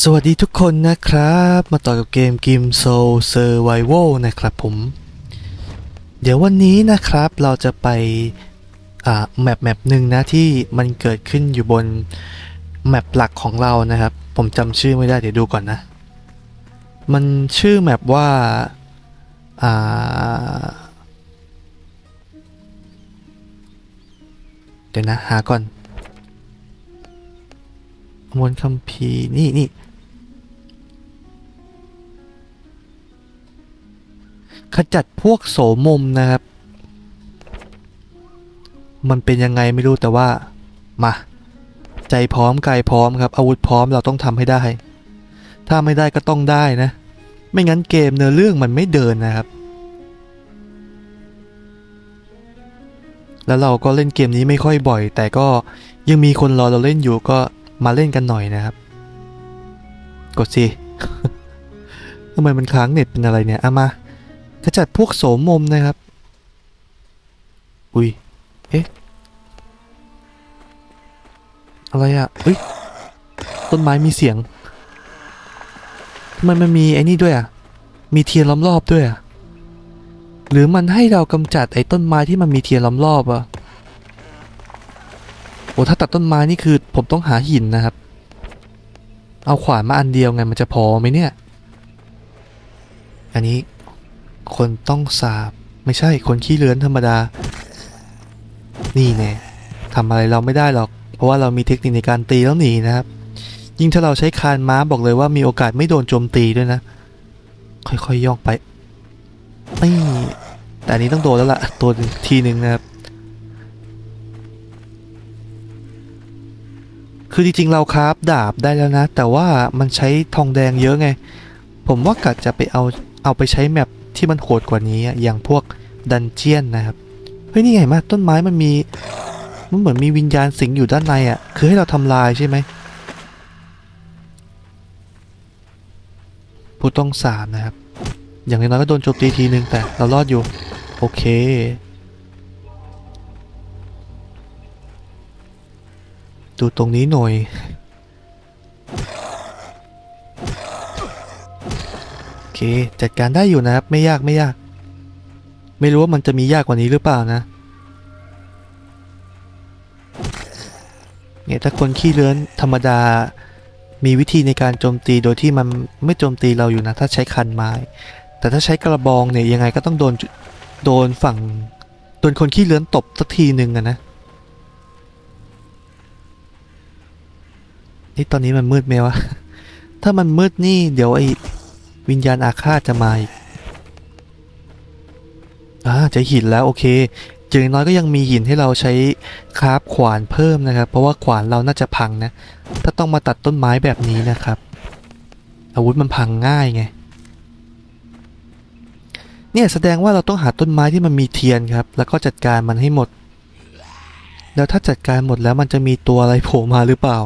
สวัสดีทุกคนนะครับ มาต่อกับเกม g i m s o u l Survival นะครับผม เดี๋ยววันนี้นะครับเราจะไปอ่าแมปแมปหนึ่งนะที่มันเกิดขึ้นอยู่บน แมปหลักของเรานะครับ ผมจำชื่อไม่ได้เดี๋ยวดูก่อนนะ มันชื่อแมปว่าอ่าเดี๋ยวนะหาก่อน มวลคัมภีร์นี่นี่ขจัดพวกโสมมนะครับ มันเป็นยังไงไม่รู้แต่ว่า มา ใจพร้อมกายพร้อมครับ อาวุธพร้อมเราต้องทำให้ได้ ถ้าไม่ได้ก็ต้องได้นะ ไม่งั้นเกมเนื้อเรื่องมันไม่เดินนะครับ แล้วเราก็เล่นเกมนี้ไม่ค่อยบ่อย แต่ก็ยังมีคนรอเราเล่นอยู่ก็ มาเล่นกันหน่อยนะครับ กดสิทำไมมันค้างเน็ตเป็นอะไรเนี่ยเอามาขจัดพวกโสมมมนะครับ อุ้ย เอ๊ะ อะไรอะ่ะเฮ้ย ต้นไม้มีเสียงทำไมมันมีไอ้นี่ด้วยอะ่ะ มีเทียนล้อมรอบด้วยอะ่ะ หรือมันให้เรากำจัดไอ้ต้นไม้ที่มันมีเทียนล้อมรอบอะ่ะ โอ้ถ้าตัดต้นไม้นี่คือ ผมต้องหาหินนะครับ เอาขวานมาอันเดียวไงมันจะพอไหมเนี่ย อันนี้คนต้องสาบ ไม่ใช่คนขี้เลื้อนธรรมดา นี่แน่ทำอะไรเราไม่ได้หรอก เพราะว่าเรามีเทคนิคในการตีแล้วหนีนะครับ ยิ่งถ้าเราใช้คานม้าบอกเลยว่ามีโอกาสไม่โดนโจมตีด้วยนะ ค่อยๆย่องไปนี่แต่อันนี้ต้องโดนแล้วล่ะตัวหนึ่งทีหนึ่งนะครับ คือจริงๆเราคราฟดาบได้แล้วนะ แต่ว่ามันใช้ทองแดงเยอะไง ผมว่ากะจะไปเอาเอาไปใช้แมปที่มันโหดกว่านี้อย่างพวกดันเจียนนะครับ เฮ้ยนี่ไงมาต้นไม้มันมี มันเหมือนมีวิญญาณสิงอยู่ด้านในอะ่ะ คือให้เราทำลายใช่ไหมผู้ต้องสามนะครับ อย่างน้อยก็โดนโจมตีทีนึงแต่เรารอดอยู่ โอเค ดูตรงนี้หน่อย โอเค จัดการได้อยู่นะครับ ไม่ยากไม่ยาก ไม่รู้ว่ามันจะมียากกว่านี้หรือเปล่านะ เนี่ยถ้าคนขี้เลื้อนธรรมดา มีวิธีในการโจมตีโดยที่มันไม่โจมตีเราอยู่นะ ถ้าใช้คันไม้ แต่ถ้าใช้กระบองเนี่ยยังไงก็ต้องโดนโดนฝั่งโดนคนขี้เลื้อนตบสักทีหนึ่งอะนะ นี่ตอนนี้มันมืดไหมวะ ถ้ามันมืดนี่ เดี๋ยวไอ้วิญญาณอาฆาตจะมาอีกอ่าจะหินแล้วโอเคอย่างน้อยก็ยังมีหินให้เราใช้คราฟขวานเพิ่มนะครับ เพราะว่าขวานเราน่าจะพังนะ ถ้าต้องมาตัดต้นไม้แบบนี้นะครับ อาวุธมันพังง่ายไง เนี่ยแสดงว่าเราต้องหาต้นไม้ที่มันมีเทียนครับ แล้วก็จัดการมันให้หมด แล้วถ้าจัดการหมดแล้วมันจะมีตัวอะไรโผล่มาหรือเปล่า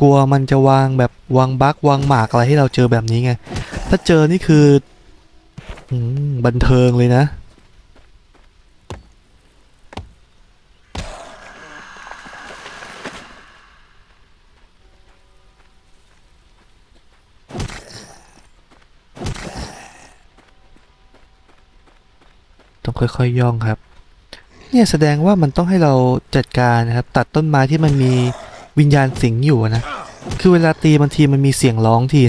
กลัวมันจะวางแบบวางบั๊กวางหมากอะไรให้เราเจอแบบนี้ไง ถ้าเจอนี่คืออบันเทิงเลยนะต้องค่อยๆย่องครับ เนี่ยแสดงว่ามันต้องให้เราจัดการนะครับ ตัดต้นไม้ที่มันมี วิญญาณสิงอยู่นะ คือเวลาตีบางทีมันมีเสียงร้องที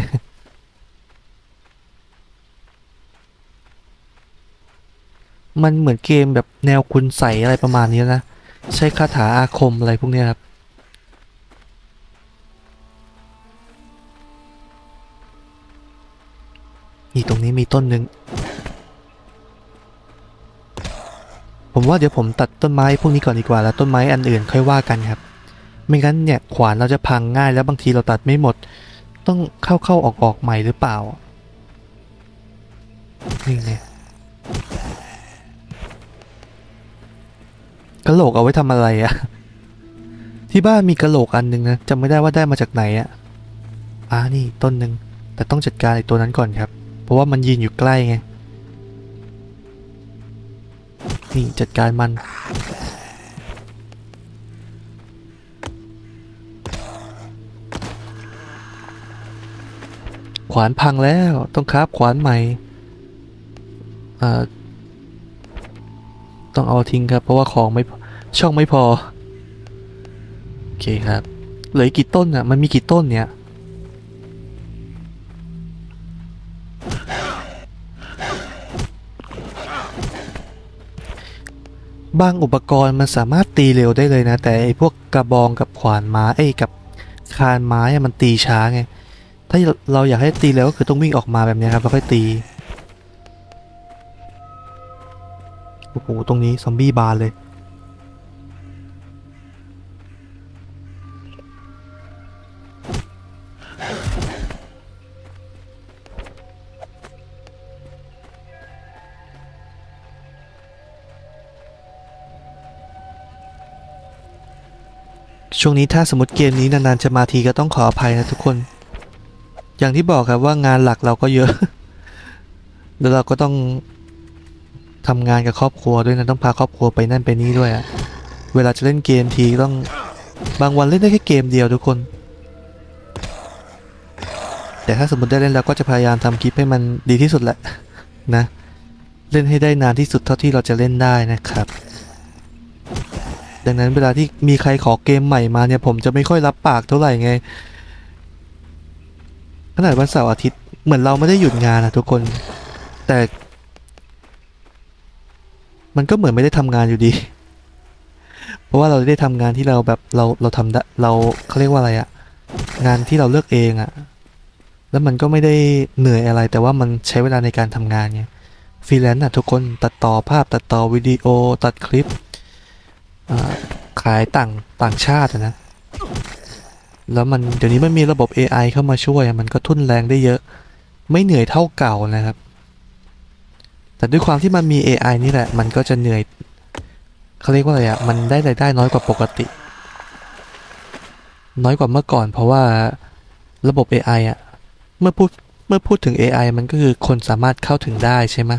มันเหมือนเกมแบบแนวคุณใสอะไรประมาณนี้นะ ใช้คาถาอาคมอะไรพวกนี้ครับ นี่ตรงนี้มีต้นหนึ่ง ผมว่าเดี๋ยวผมตัดต้นไม้พวกนี้ก่อนดีกว่า แล้วต้นไม้อันอื่นค่อยว่ากันครับ ไม่งั้นเนี่ยขวานเราจะพังง่ายแล้วบางทีเราตัดไม่หมด ต้องเข้าเข้าออกออกใหม่หรือเปล่า นี่ไงกระโหลกเอาไว้ทำอะไรอะที่บ้านมีกระโหลกอันหนึงนะจำไม่ได้ว่าได้มาจากไหนอะอ่านี่ต้นหนึ่งแต่ต้องจัดการไอ้ตัวนั้นก่อนครับ เพราะว่ามันยืนอยู่ใกล้ไงนี่จัดการมัน ขวานพังแล้วต้องคราบขวานใหม่ต้องเอาทิ้งครับ เพราะว่าของไม่ช่องไม่พอ โอเคครับ เหลือกี่ต้นอะ มันมีกี่ต้นเนี่ยบางอุปกรณ์มันสามารถตีเร็วได้เลยนะ แต่ไอ้พวกกระบองกับขวานไม้ไอ้กับคานไม้มันตีช้าไง ถ้าเราอยากให้ตีเร็วก็คือต้องวิ่งออกมาแบบนี้ครับแล้วค่อยตีโอ้โหตรงนี้ซอมบี้บานเลยช่วงนี้ถ้าสมมติเกมนี้นานๆจะมาทีก็ต้องขออภัยนะทุกคน อย่างที่บอกครับว่างานหลักเราก็เยอะ แล้วเราก็ต้องทำงานกับครอบครัวด้วยนะต้องพาครอบครัวไปนั่นไปนี่ด้วยอะเวลาจะเล่นเกมทีต้องบางวันเล่นได้แค่เกมเดียวทุกคน แต่ถ้าสมมติได้เล่นแล้วก็จะพยายามทำคลิปให้มันดีที่สุดแหละนะ เล่นให้ได้นานที่สุดเท่าที่เราจะเล่นได้นะครับ ดังนั้นเวลาที่มีใครขอเกมใหม่มาเนี่ยผมจะไม่ค่อยรับปากเท่าไหร่ไง ขนาดวันเสาร์อาทิตย์เหมือนเราไม่ได้หยุดงานอะทุกคน แต่ มันก็เหมือนไม่ได้ทำงานอยู่ดี เพราะว่าเราได้ทำงานที่เราแบบเราเราทำได้เราเขาเรียกว่าอะไรอะงานที่เราเลือกเองอะแล้วมันก็ไม่ได้เหนื่อยอะไร แต่ว่ามันใช้เวลาในการทำงานไงฟรีแลนซ์อะทุกคนตัดต่อภาพตัดต่อวิดีโอตัดคลิปขายต่างต่างชาตินะ แล้วมันเดี๋ยวนี้มันมีระบบ AI เข้ามาช่วย มันก็ทุ่นแรงได้เยอะ ไม่เหนื่อยเท่าเก่านะครับ แต่ด้วยความที่มันมี AI นี่แหละ มันก็จะเหนื่อยเขาเรียกว่าอะไรอะมันได้รายได้น้อยกว่าปกติ น้อยกว่าเมื่อก่อน เพราะว่าระบบ AI อะเมื่อพูดเมื่อพูดถึง AI มันก็คือคนสามารถเข้าถึงได้ใช่ไหม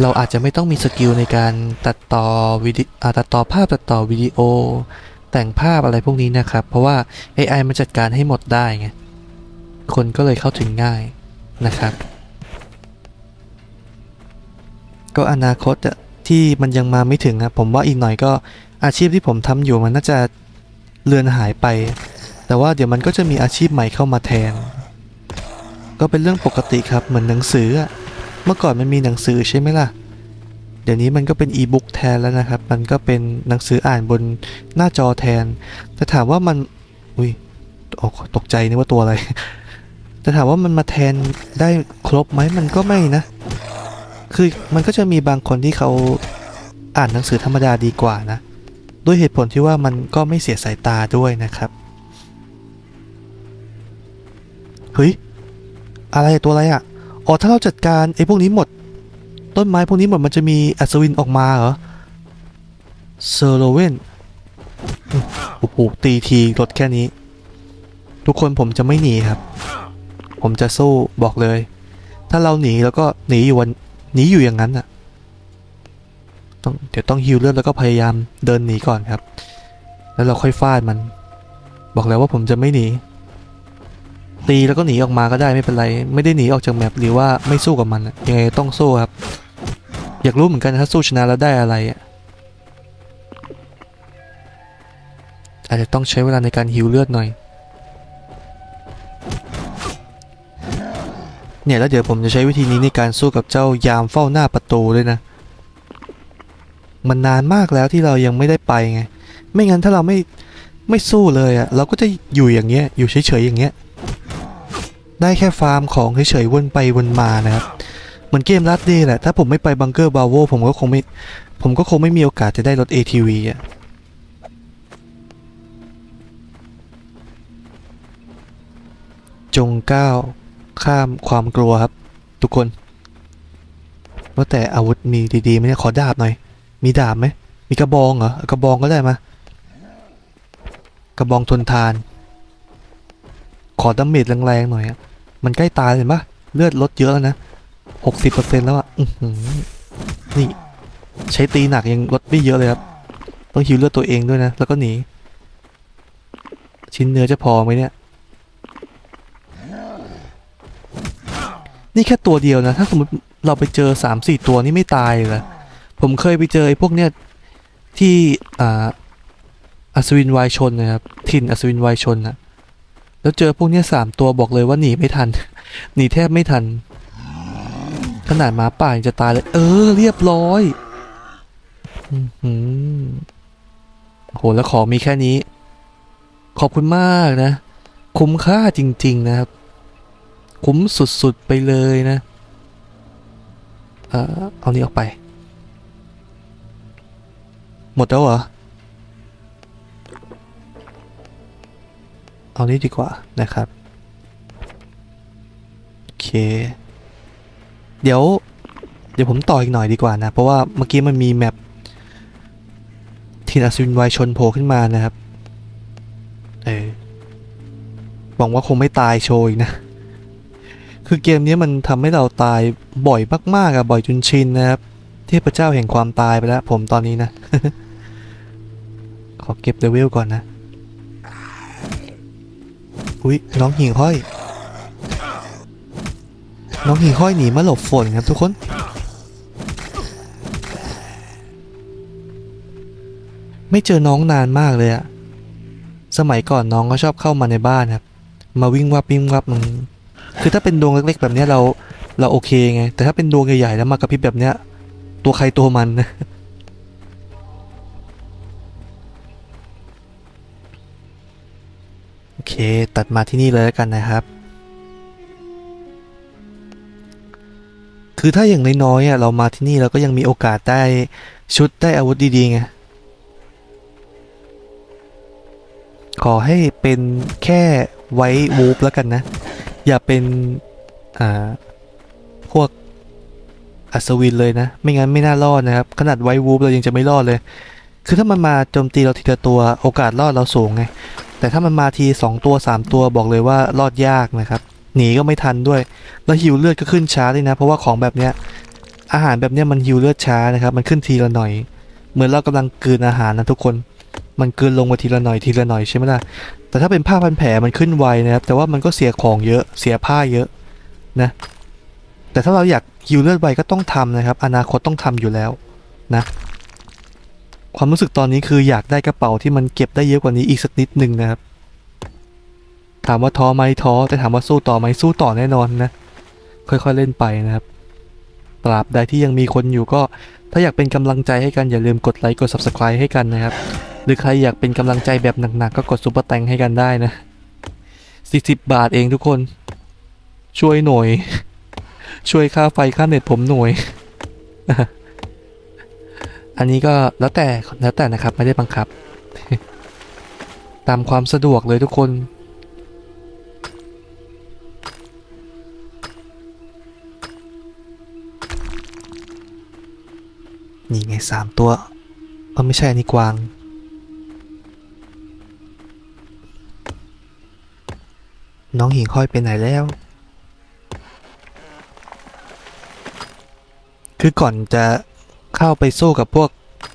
เราอาจจะไม่ต้องมีสกิลในการตัดต่อวิดีอ่าตัดต่อภาพตัดต่อวิดีโอ แต่งภาพอะไรพวกนี้นะครับ เพราะว่า AI มันจัดการให้หมดได้ไง คนก็เลยเข้าถึงง่ายนะครับ ก็อนาคตที่มันยังมาไม่ถึงอะผมว่าอีกหน่อยก็อาชีพที่ผมทำอยู่มันน่าจะเลือนหายไป แต่ว่าเดี๋ยวมันก็จะมีอาชีพใหม่เข้ามาแทน ก็เป็นเรื่องปกติครับเหมือนหนังสืออะเมื่อก่อนมันมีหนังสือใช่ไหมล่ะ เดี๋ยวนี้มันก็เป็นอีบุ๊กแทนแล้วนะครับ มันก็เป็นหนังสืออ่านบนหน้าจอแทน แต่ถามว่ามัน อุ้ยโอ้ตกใจนึกว่าตัวอะไร แต่ถามว่ามันมาแทนได้ครบไหมมันก็ไม่นะ คือมันก็จะมีบางคนที่เขาอ่านหนังสือธรรมดาดีกว่านะ ด้วยเหตุผลที่ว่ามันก็ไม่เสียสายตาด้วยนะครับ เฮ้ย อะไรตัวอะไรอะ อ๋อ ถ้าเราจัดการไอ้พวกนี้หมด ต้นไม้พวกนี้หมดมันจะมีอัศวินออกมาเหรอเซอร์โลเวนโอ้โหตีทีรถแค่นี้ ทุกคนผมจะไม่หนีครับ ผมจะสู้บอกเลย ถ้าเราหนีแล้วก็หนีอยู่วันหนีอยู่อย่างนั้นอะต้องเดี๋ยวต้องฮิวเลือดแล้วก็พยายามเดินหนีก่อนครับ แล้วเราค่อยฟาดมัน บอกแล้วว่าผมจะไม่หนี ตีแล้วก็หนีออกมาก็ได้ไม่เป็นไร ไม่ได้หนีออกจากแมปหรือว่าไม่สู้กับมันยังไงต้องสู้ครับ อยากรู้เหมือนกันถ้าสู้ชนะแล้วได้อะไรอะอาจจะต้องใช้เวลาในการฮิวเลือดหน่อย เนี่ยแล้วเดี๋ยวผมจะใช้วิธีนี้ในการสู้กับเจ้ายามเฝ้าหน้าประตูด้วยนะ มันนานมากแล้วที่เรายังไม่ได้ไปไง ไม่งั้นถ้าเราไม่ไม่สู้เลยอะ เราก็จะอยู่อย่างเงี้ย อยู่เฉยๆอย่างเงี้ย ได้แค่ฟาร์มของเฉยๆวนไปวนมานะครับ เหมือนเกมลัดเดย์แหละ ถ้าผมไม่ไปบังเกอร์บาโวผมก็คงไม่ ผมก็คงไม่มีโอกาสจะได้รถ ATV อะจงก้าวข้ามความกลัวครับ ทุกคน ว่าแต่อาวุธมีดีๆไหมเนี่ยขอดาบหน่อย มีดาบไหม มีกระบองเหรอ กระบองก็ได้มากระบองทนทาน ขอดาเมจแรงๆหน่อยอะมันใกล้ตายเห็นปะเลือดลดเยอะแล้วนะ หกสิบเปอร์เซ็นต์แล้วอะนี่ใช้ตีหนักยังลดไม่เยอะเลยครับ ต้องฮิวเลือดตัวเองด้วยนะ แล้วก็หนี ชิ้นเนื้อจะพอไหมเนี่ย นี่แค่ตัวเดียวนะ ถ้าสมมติเราไปเจอสามสี่ตัวนี่ไม่ตายเลยนะผมเคยไปเจอไอ้พวกเนี้ยที่อ่าอัศวินวายชนนะครับ ถิ่นอัศวินวายชนนะแล้วเจอพวกเนี้ยสามตัวบอกเลยว่าหนีไม่ทัน หนีแทบไม่ทัน ขนาดหมาป่ายังจะตายเลย เออ เรียบร้อยอื้อหือโหแล้วของมีแค่นี้ ขอบคุณมากนะ คุ้มค่าจริง ๆ นะครับ คุ้มสุด ๆ ไปเลยนะเออเอานี้ออกไป หมดแล้วเหรอ เอานี้ดีกว่านะครับ โอเค เดี๋ยว เดี๋ยวผมต่ออีกหน่อยดีกว่านะ เพราะว่าเมื่อกี้มันมีแมปทีนอัศวินวายชนโผล่ขึ้นมานะครับ เออหวังว่าคงไม่ตายโชยนะ คือเกมนี้มันทำให้เราตายบ่อยมากๆอะบ่อยจนชินนะครับ เทพเจ้าแห่งความตายไปแล้ว ผมตอนนี้นะ ขอเก็บเลเวลก่อนนะ อุ้ยน้องหิ่งห้อย น้องหิ่งห้อยหนีมาหลบฝนครับทุกคน ไม่เจอน้องนานมากเลยอะสมัยก่อนน้องก็ชอบเข้ามาในบ้านครับ มาวิ่งวับวิ่งวับมันคือถ้าเป็นดวงเล็กๆ แบบนี้เราเราโอเคไง แต่ถ้าเป็นดวงใหญ่ๆแล้วมากระพริบแบบเนี้ย ตัวใครตัวมันนะโอเค ตัดมาที่นี่เลยแล้วกันนะครับ คือถ้าอย่างน้อยๆอะเรามาที่นี่เราก็ยังมีโอกาสได้ชุดได้อาวุธดีๆไงขอให้เป็นแค่ไว้วูฟแล้วกันนะ อย่าเป็น อ่า พวกอัศวินเลยนะ ไม่งั้นไม่น่ารอดนะครับ ขนาดไว้วูฟเรายังจะไม่รอดเลย คือถ้ามันมาโจมตีเราทีละตัวโอกาสรอดเราสูงไง แต่ถ้ามันมาที2ตัว3ตัวบอกเลยว่ารอดยากนะครับ หนีก็ไม่ทันด้วย แล้วฮิวเลือดก็ขึ้นช้าด้วยนะ เพราะว่าของแบบเนี้ยอาหารแบบเนี้ยมันฮิวเลือดช้านะครับ มันขึ้นทีละหน่อย เหมือนเรากำลังกืนอาหารนะทุกคน มันกืนลงมาทีละหน่อยทีละหน่อยใช่ไหมล่ะ แต่ถ้าเป็นผ้าพันแผลมันขึ้นไวนะครับ แต่ว่ามันก็เสียของเยอะ เสียผ้าเยอะนะ แต่ถ้าเราอยากฮิวเลือดไวก็ต้องทำนะครับ อนาคตต้องทำอยู่แล้วนะ ความรู้สึกตอนนี้คืออยากได้กระเป๋าที่มันเก็บได้เยอะกว่านี้อีกสักนิดหนึ่งนะครับ ถามว่าท้อไหมท้อแต่ถามว่าสู้ต่อไหมสู้ต่อแน่นอนนะ ค่อยๆเล่นไปนะครับตราบใดที่ยังมีคนอยู่ก็ ถ้าอยากเป็นกำลังใจให้กันอย่าลืมกดไลค์กด subscribe ให้กันนะครับ หรือใครอยากเป็นกำลังใจแบบหนักๆก็กดซุปเปอร์แตงให้กันได้นะ40 บาทเองทุกคน ช่วยหน่อยช่วยค่าไฟค่าเน็ตผมหน่อยอันนี้ก็แล้วแต่แล้วแต่นะครับไม่ได้บังคับ ตามความสะดวกเลยทุกคน นี่ไงสามตัวเออไม่ใช่อันนี้กวาง น้องหิ่งห้อยไปไหนแล้ว คือก่อนจะเข้าไปสู้กับพวก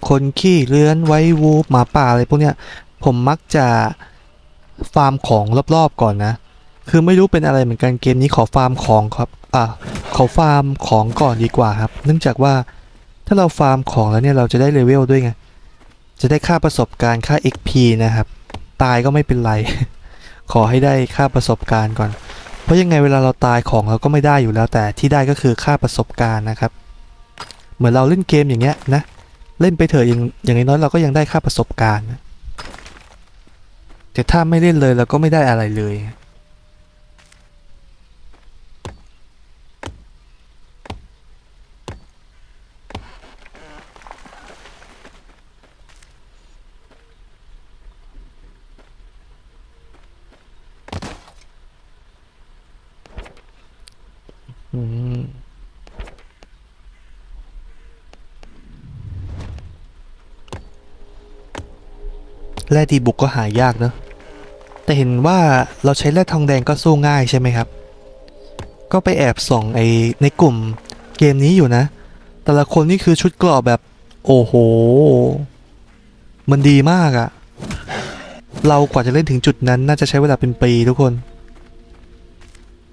คนขี้เลื้อนไว้วูบหมาป่าอะไรพวกเนี้ย ผมมักจะฟาร์มของรอบๆก่อนนะ คือไม่รู้เป็นอะไรเหมือนกันเกมนี้ขอฟาร์มของครับ อ่าขอฟาร์มของก่อนดีกว่าครับ เนื่องจากว่า ถ้าเราฟาร์มของแล้วเนี่ยเราจะได้เลเวลด้วยไง จะได้ค่าประสบการณ์ค่า XP นะครับ ตายก็ไม่เป็นไร ขอให้ได้ค่าประสบการณ์ก่อน เพราะยังไงเวลาเราตายของเราก็ไม่ได้อยู่แล้วแต่ที่ได้ก็คือค่าประสบการณ์นะครับ เหมือนเราเล่นเกมอย่างเงี้ยนะ เล่นไปเถอะอย่างอย่างน้อยเราก็ยังได้ค่าประสบการณ์ แต่ถ้าไม่เล่นเลยเราก็ไม่ได้อะไรเลย แร่ดีบุกก็หายากเนอะแต่เห็นว่าเราใช้แร่ทองแดงก็สู้ง่ายใช่ไหมครับ ก็ไปแอบส่องไอ้ในกลุ่มเกมนี้อยู่นะ แต่ละคนนี่คือชุดกราะแบบ โอ้โห มันดีมากอะเรากว่าจะเล่นถึงจุดนั้นน่าจะใช้เวลาเป็นปีทุกคน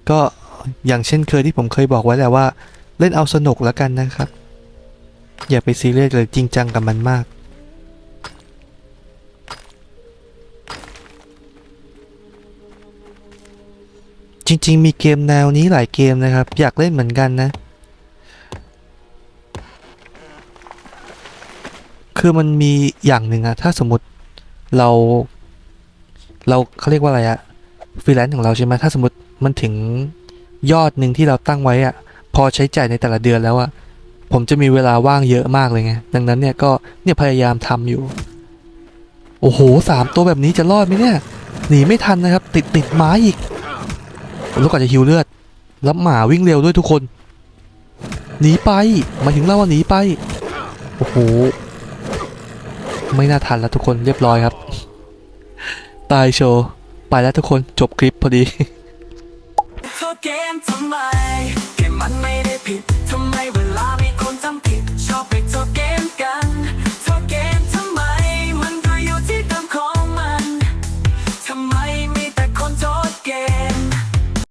ก็อย่างเช่นเคยที่ผมเคยบอกไว้แหละว่า เล่นเอาสนุกแล้วกันนะครับ อย่าไปซีเรียสเลยจริงจังกับมันมาก จริง ๆ มีเกมแนวนี้หลายเกมนะครับ อยากเล่นเหมือนกันนะ คือมันมีอย่างหนึ่งอะถ้าสมมติเรา เราเขาเรียกว่าอะไรอะฟรีแลนซ์ของเราใช่ไหมถ้าสมมติมันถึงยอดหนึ่งที่เราตั้งไว้อะพอใช้จ่ายในแต่ละเดือนแล้วอะผมจะมีเวลาว่างเยอะมากเลยไง ดังนั้นเนี่ยก็เนี่ยพยายามทำอยู่ โอ้โหสามตัวแบบนี้จะรอดไหมเนี่ย หนีไม่ทันนะครับ ติดติดไม้อีก แล้วก็จะหิวเลือด แล้วหมาวิ่งเร็วด้วยทุกคน หนีไปมาถึงเล่าว่าหนีไป โอ้โห ไม่น่าทันแล้วทุกคนเรียบร้อยครับ ตายโชว์ไปแล้วทุกคนจบคลิปพอดีเกมทำไมเกมมันไม่ได้ผิดทำไม